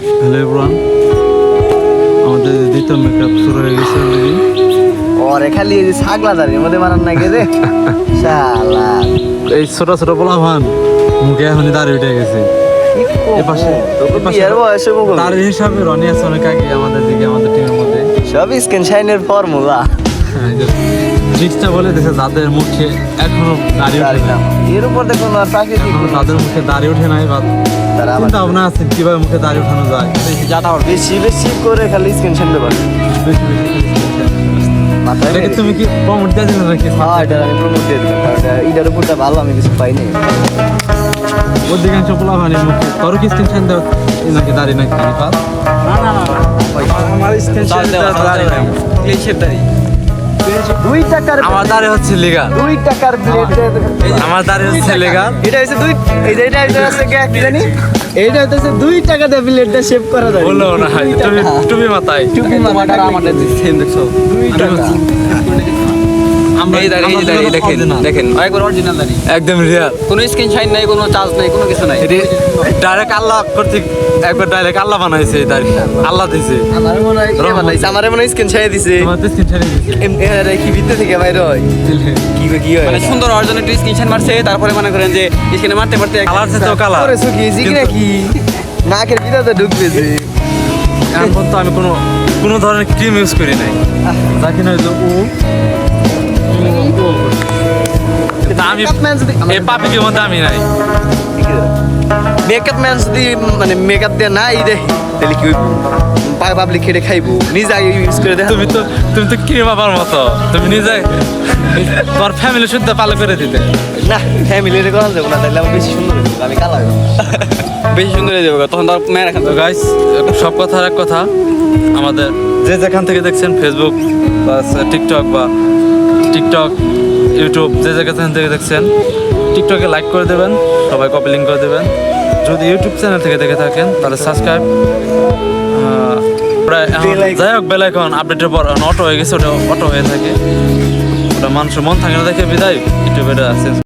Hello everyone আমাদের দ্বিতীয় makeup শুরু হয়ে গেছে অলরেডি ওরে খালি এই ছাগলা দাঁড়িয়ে মধ্যে মারান না রে? শালা। এই ছোট ছোট পোলা ভান মুখে এখনই দাঁড়িয়ে উঠে গেছে। তার হিসাবে রনি আছে অনেক আগে আমাদের দিকে আমাদের টিমের মধ্যে। সব স্ক্রিন শাইনের ফর্মুলা ট্রিক্সটা বলে দিয়েছে যাদের মুখে এখনও দাঁড়িয়ে ওঠে না। এর উপর দেখুন আর প্রাকৃতিক তাদের মুখে দাঁড়িয়ে ওঠে নাই বা তারা চিন্তা ভাবনা আছে কীভাবে মুখে দাঁড়িয়ে ওঠানো যায়। বেশি বেশি করে খালি স্ক্রিন শাইন ব্যবহার বেশি বেশি তুমি কি প্রমোট দিয়ে দিলে নাকি? হ্যাঁ এটা আমি প্রমোট দিয়ে দিলাম। এটার উপরটা ভালো আমি কিছু পাইনি। অধিকাংশ পোলা ভানি মুখে। তোর কি দেওয়া নাকি দাঁড়িয়ে নাকি? আমার স্ক্রিন দুই টাকার আমার দারে হচ্ছে লিগা দুই টাকার ব্লেড আমার দারে হচ্ছে লিগা এটা হচ্ছে দুই এই যে এটা এটা হচ্ছে কি জানি? এইটা হচ্ছে দুই টাকা দিয়ে ব্লেডটা সেভ করা যায়। বলল না তুমি তুমি মাথায়। তুমি মাথাটা আমাদের সেম দেখছ। দুই টাকা। দেখেন দেখেন। একবার অরিজিনাল দাঁড়িয়ে। একদম রিয়াল কোনো স্ক্রিন শাইন নাই কোনো চার্জ নাই কোনো কিছু নাই। ডাইরেক্ট আল্লাহ কর্তৃক একবার ডাইরেক্ট আল্লাহ বানাইছে এই আল্লাহ দিছে। আমার মনে হয় কে বানাইছে? আমার মনে হয় স্ক্রিন দিছে। তোমার তো স্ক্রিন শাইন দিছে। এম এরা কি ভিতর থেকে বাইর হয়? কি কি হয়? মানে সুন্দর অর্জনের স্ক্রিন শাইন মারছে তারপরে মনে করেন যে স্ক্রিনে মারতে মারতে কালার তো কালার করে সুকি জিগি নাকি নাকের ভিতরে ঢুকবে যে। এখন তো আমি কোনো কোনো ধরনের ক্রিম ইউজ করি নাই। যা কিনা হইল ও নাই। মেকআপ ম্যান যদি মানে মেকআপ দিয়ে না এই দেখি তাহলে কি পাবলিক খেটে খাইবো? নিজে আগে ইউজ করে দেখা। তুমি তো তুমি তো মতো? তুমি নিজে তোমার ফ্যামিলি শুদ্ধ পালে করে দিতে। না ফ্যামিলির করা যাব না তাহলে বেশি সুন্দর আমি কালো বেশি সুন্দর হয়ে যাবে তখন তো মেয়ের এখন তো গাইস সব কথার এক কথা আমাদের যে যেখান থেকে দেখছেন ফেসবুক বা টিকটক বা টিকটক ইউটিউব যে জায়গা থেকে দেখছেন টিকটকে লাইক করে দেবেন সবাই কপি লিঙ্ক করে দেবেন। যদি ইউটিউব চ্যানেল থেকে দেখে থাকেন তাহলে সাবস্ক্রাইব প্রায় এখন- যাই হোক বেলা এখন আপডেটের পর অটো হয়ে গেছে ওটা অটো হয়ে থাকে। ওটা মানুষের মন থাকে না দেখে বিদায়। ইউটিউবে আছে